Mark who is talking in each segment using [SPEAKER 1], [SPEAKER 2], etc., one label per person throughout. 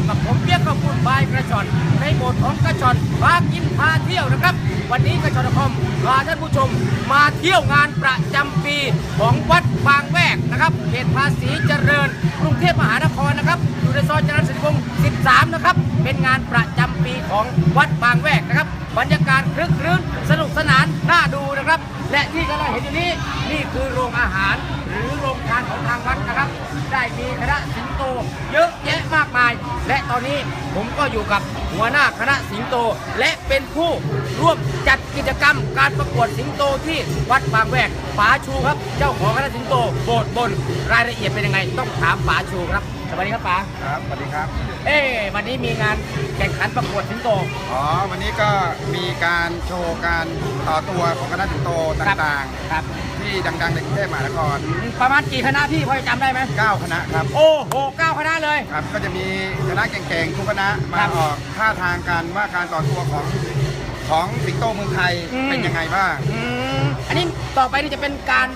[SPEAKER 1] พกับผมเปียกกับคุณบายกระชอนในโหมดของกระชอนพากินพาเที่ยวนะครับ วันนี้กระชอนคอมพาท่านผู้ชมมาเที่ยวงานประจำปีของวัดบางแวกนะครับเขตภาษีเจริญกรุงเทพมหานครนะครับ อยู่ในซอยจรัญสนิวงศ์13 นะครับ เป็นงานประจำปีของวัดบางแวกนะครับ บรรยากาศคลึกครื้นสนุกสนานน่าดูนะครับ และที่กำลังเห็นอยู่นี้นี่คือโรงอาหาร หรือโรงทานของทางวัดนะครับ ได้มีคณะสิงโตเยอะแยะ มากมาย และตอนนี้ผมก็อยู่กับหัวหน้าคณะสิงโต และเป็นผู้ร่วมจัดกิจกรรมการประกวดสิงโตที่วัดบางแวกป๋าชูครับ เจ้าของคณะสิงโตโบสถ์บนรายละเอียดเป็นยังไง ต้องถามป๋าชูครับ สวัสดีครับป๋า
[SPEAKER 2] ครับสวัสดีครับ
[SPEAKER 1] เอ้วันนี้มีงานแข่งขันประกวดสิงโต
[SPEAKER 2] อ๋อ วันนี้ก็มีการโชว์การต่อตัวของคณะสิงโตต่าง
[SPEAKER 1] ครับ
[SPEAKER 2] ๆที่ดังๆในกรุงเทพมหานคร
[SPEAKER 1] ประมาณกี่คณะพี่พอจะจำได้ไหม
[SPEAKER 2] 9คณะครับ
[SPEAKER 1] โอ้โหเก้าคณะเลย
[SPEAKER 2] ครับ ก็จะมีคณะเก่งๆทุกคณะมา
[SPEAKER 1] ครับ
[SPEAKER 2] ออกท่าทางกันว่าการต่อตัวของของสิงโตเมืองไทย
[SPEAKER 1] อืม
[SPEAKER 2] เป็นยังไงบ้าง
[SPEAKER 1] อืมอันนี้ต่อไปนี่จะเป็นการ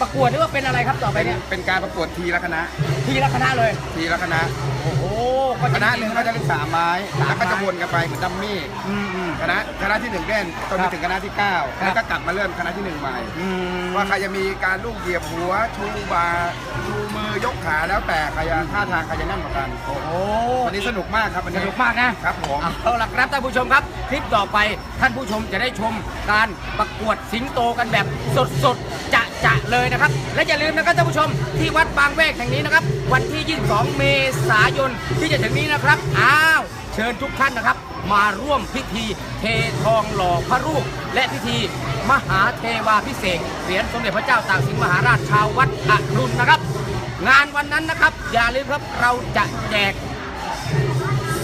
[SPEAKER 1] ประกวดหรือว่าเป็นอะไรครับต่อไป
[SPEAKER 2] เป็น
[SPEAKER 1] เนี่ย
[SPEAKER 2] เป็นการประกวดทีละคณะ
[SPEAKER 1] ทีละคณะเลย
[SPEAKER 2] ทีละคณะ
[SPEAKER 1] โอ้โหก็
[SPEAKER 2] คณะหนึ่งก็จะเล่นสามไม้
[SPEAKER 1] สามไม้
[SPEAKER 2] แล้วก็จะวนกันไปเหมือนดัมมี่
[SPEAKER 1] อืมอืม
[SPEAKER 2] คณะคณะที่หนึ่งเล่นจน
[SPEAKER 1] ครั
[SPEAKER 2] ไป
[SPEAKER 1] บ
[SPEAKER 2] ถึงคณะที่เก้า
[SPEAKER 1] ครับ
[SPEAKER 2] แล้วก็กลับมาเริ่มคณะที่หนึ่งใหม่
[SPEAKER 1] อืม
[SPEAKER 2] ว่าใครจะมีการลูกเหยียบหัวชูบาชูมือยกขาแล้วแต่ใครจะท่าทางใครจะแน่นกว่ากัน
[SPEAKER 1] โอ้โห
[SPEAKER 2] วันนี้สนุกมากครับวัน
[SPEAKER 1] ส
[SPEAKER 2] นี้
[SPEAKER 1] นุกมากนะ ครับ
[SPEAKER 2] ผม
[SPEAKER 1] เอาล่ะครับท่านผู้ชมครับ คลิปต่อไปท่านผู้ชมจะได้ชมการประกวดสิงโตกันแบบสดๆ จะ จะเลยนะครับ และอย่าลืมนะครับท่านผู้ชมที่วัดบางแวกแห่งนี้นะครับ วันที่ 22 เมษายนที่จะถึงนี้นะครับ อ้าว เชิญทุกท่านนะครับ มาร่วมพิธีเททองหล่อพระรูป และพิธีมหาเทวาพิเศษเหรียญสมเด็จพระเจ้าตากสินมหาราชชาววัดอรุณนะครับ งานวันนั้นนะครับ อย่าลืมครับเราจะแจก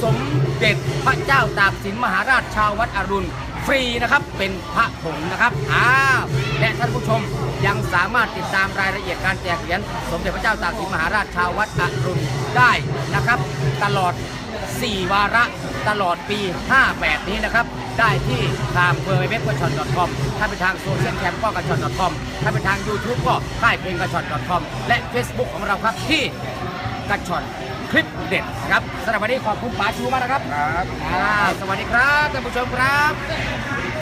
[SPEAKER 1] สมเด็จพระเจ้าตากสินมหาราชชาววัดอรุณ ฟรีนะครับ เป็นพระผงนะครับอ้าวและท่านผู้ชมยังสามารถติดตามรายละเอียดการแจกเหรียญสมเด็จพระเจ้าตากสินมหาราชชาววัดอรุณได้นะครับ ตลอด 4 วาระตลอดปี 58 นี้นะครับ ได้ที่ทางเบอร์เว็บกระชอน .com ถ้าเป็นทางโซเชียลแคมก็กระชอน .com ถ้าเป็นทาง YouTube ก็ค่ายเพลงกระชอน .com และ Facebook ของเราครับที่กระชอน คลิปเด็ดครับสำหรับวันนี้ขอบคุณป๋าชูมากนะครับ
[SPEAKER 2] ครับ
[SPEAKER 1] อ่าสวัสดีครับท่านผู้ชมครับ